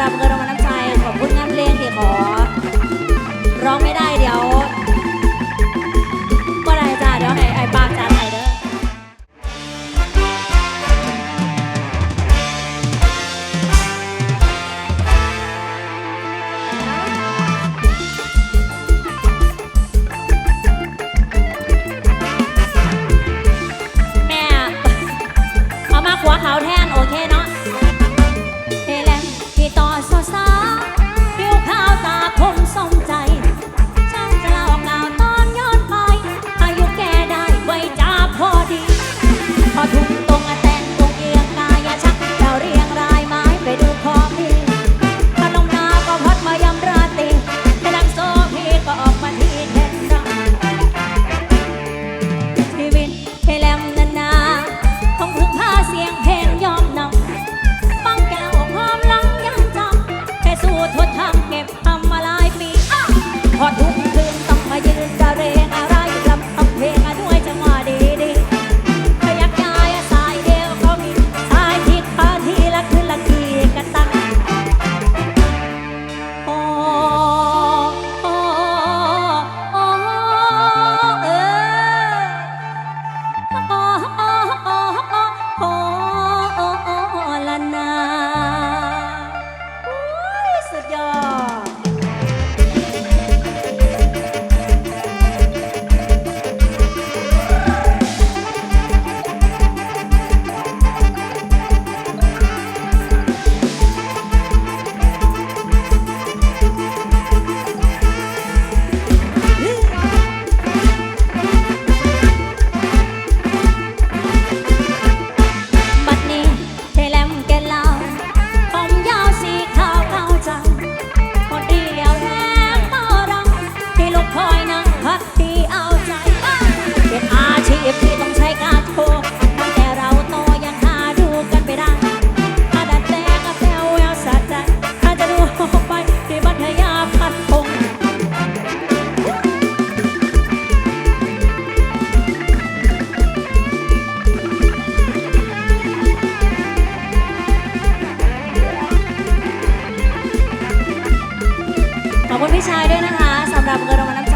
รับเงินรางวัลน้ำใจ ขอบคุณงานเพลงที่ขอ i'm pumpkin. ชายด้วยนะคะสำหรับเงินรางวัลน้ำ